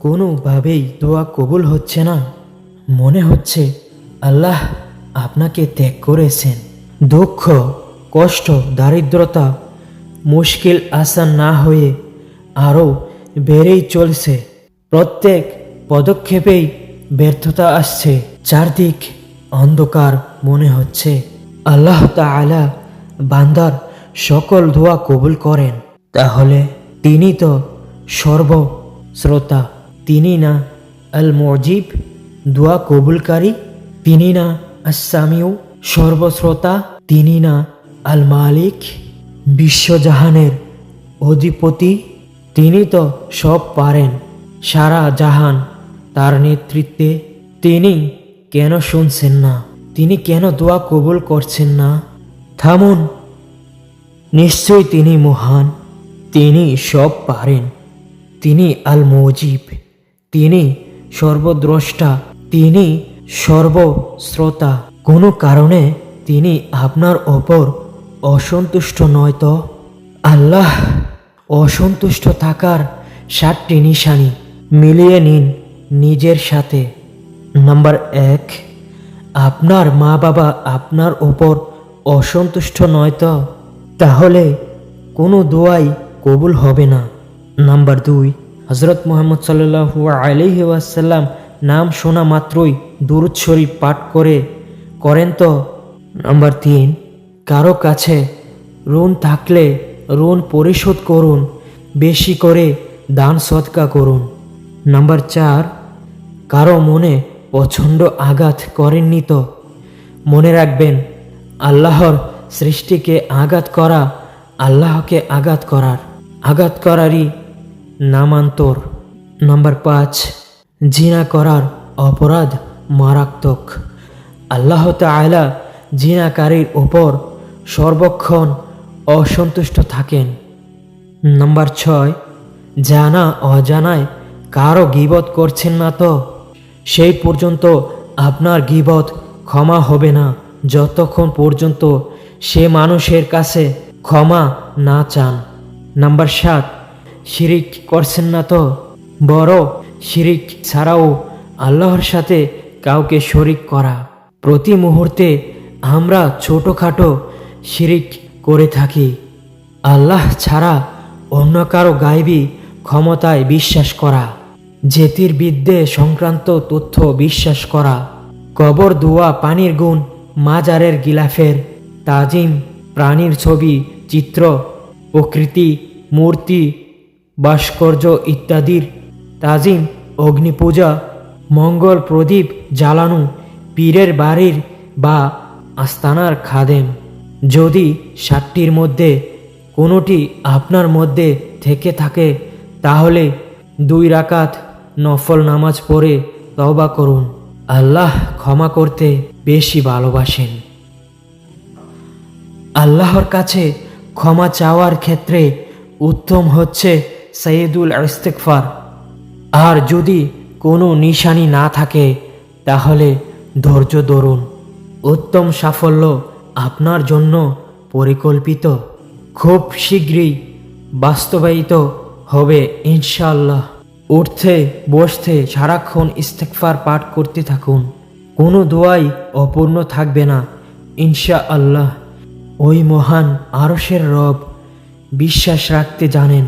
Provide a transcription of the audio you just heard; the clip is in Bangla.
কোনোভাবেই দোয়া কবুল হচ্ছে না। মনে হচ্ছে আল্লাহ আপনাকে ত্যাগ করেছেন। দুঃখ, কষ্ট, দারিদ্রতা মুশকিল আসান না হয়ে আরও বেড়েই চলছে। প্রত্যেক পদক্ষেপেই ব্যর্থতা আসছে। চারদিক অন্ধকার মনে হচ্ছে। আল্লাহ তাআলা বান্দার সকল দোয়া কবুল করেন। তাহলে তিনি তো সর্বশ্রোতা। তিনি না আল মজিব দোয়া কবুলকারী, তিনি না আসামিউ সর্বশ্রোতা, তিনি না আল মালিক বিশ্বজাহানের অধিপতি, তিনি তো সব পারেন, সারা জাহান তার নেতৃত্বে। তিনি কেন শুনছেন না? তিনি কেন দোয়া কবুল করছেন না? থামুন। নিশ্চয় তিনি মহান, তিনি সব পারেন, তিনি আল মজিব তিনি সর্বদ্রষ্টা, তিনি সর্বশ্রোতা। কোনো কারণে তিনি আপনার ওপর অসন্তুষ্ট নয় তো? আল্লাহ, অসন্তুষ্ট থাকার সাতটি নিশানি মিলিয়ে নিন নিজের সাথে। নাম্বার এক, আপনার মা বাবা আপনার ওপর অসন্তুষ্ট নয় তো? তাহলে কোনো দোয়াই কবুল হবে না। নাম্বার দুই হজরত মোহাম্মদ সাল্লু আলহি ওয়াসাল্লাম নাম শোনা মাত্রই দুরুদ শরীফ পাঠ করে করেন তো? নাম্বার তিন, কারও কাছে ঋণ থাকলে ঋণ পরিশোধ করুন, বেশি করে দান সৎকা করুন। নাম্বার চার, কারও মনে প্রচণ্ড আঘাত করেননি তো? মনে রাখবেন, আল্লাহর সৃষ্টিকে আঘাত করা আল্লাহকে আঘাত করার। আঘাত করারই নামান্তর। নাম্বার পাঁচ, জিনা করার অপরাধ মারাত্মক। আল্লাহ তাআলা জিনাকারীর ওপর সর্বক্ষণ অসন্তুষ্ট থাকেন। নাম্বার ছয়, জানা অজানায় কারও গিবত করছেন না তো? সেই পর্যন্ত আপনার গিবত ক্ষমা হবে না, যতক্ষণ পর্যন্ত সে মানুষের কাছে ক্ষমা না চান। নাম্বার সাত শিরিক করছেন না তো? বড় শিরিক ছাড়াও আল্লাহর সাথে কাউকে শরিক করা। প্রতি মুহূর্তে আমরা ছোটোখাটো শিরিক করে থাকি। আল্লাহ ছাড়া অন্য কারও গাইবী ক্ষমতায় বিশ্বাস করা। জেতির বিদ্যে সংক্রান্ত তথ্য বিশ্বাস করা। কবর দোয়া পানির গুণ মাজারের গিলাফের। তাজিম প্রাণীর ছবি, চিত্র, প্রকৃতি, মূর্তি ভাস্কর্য ইত্যাদির তাজিম, অগ্নিপূজা, মঙ্গল প্রদীপ জ্বালানো পীরের বাড়ির বা আস্তানার খাদেম। যদি সাতটির মধ্যে কোনোটি আপনার মধ্যে থেকে থাকে, তাহলে দুই রাকাত নফল নামাজ পড়ে তবা করুন। আল্লাহ ক্ষমা করতে বেশি ভালোবাসেন। আল্লাহর কাছে ক্ষমা চাওয়ার ক্ষেত্রে উত্তম হচ্ছে সৈয়দুল ইস্তেকফার আর যদি কোনো নিশানি না থাকে, তাহলে ধৈর্য ধরুন। উত্তম সাফল্য আপনার জন্য পরিকল্পিত। খুব শীঘ্রই বাস্তবায়িত হবে ইনশাআল্লাহ। উঠতে, বসতে সারাক্ষণ ইস্তেকফার পাঠ করতে থাকুন। কোনো দোয়াই অপূর্ণ থাকবে না ইনশা আল্লাহ ওই মহান আরসের রব বিশ্বাস রাখতে জানেন।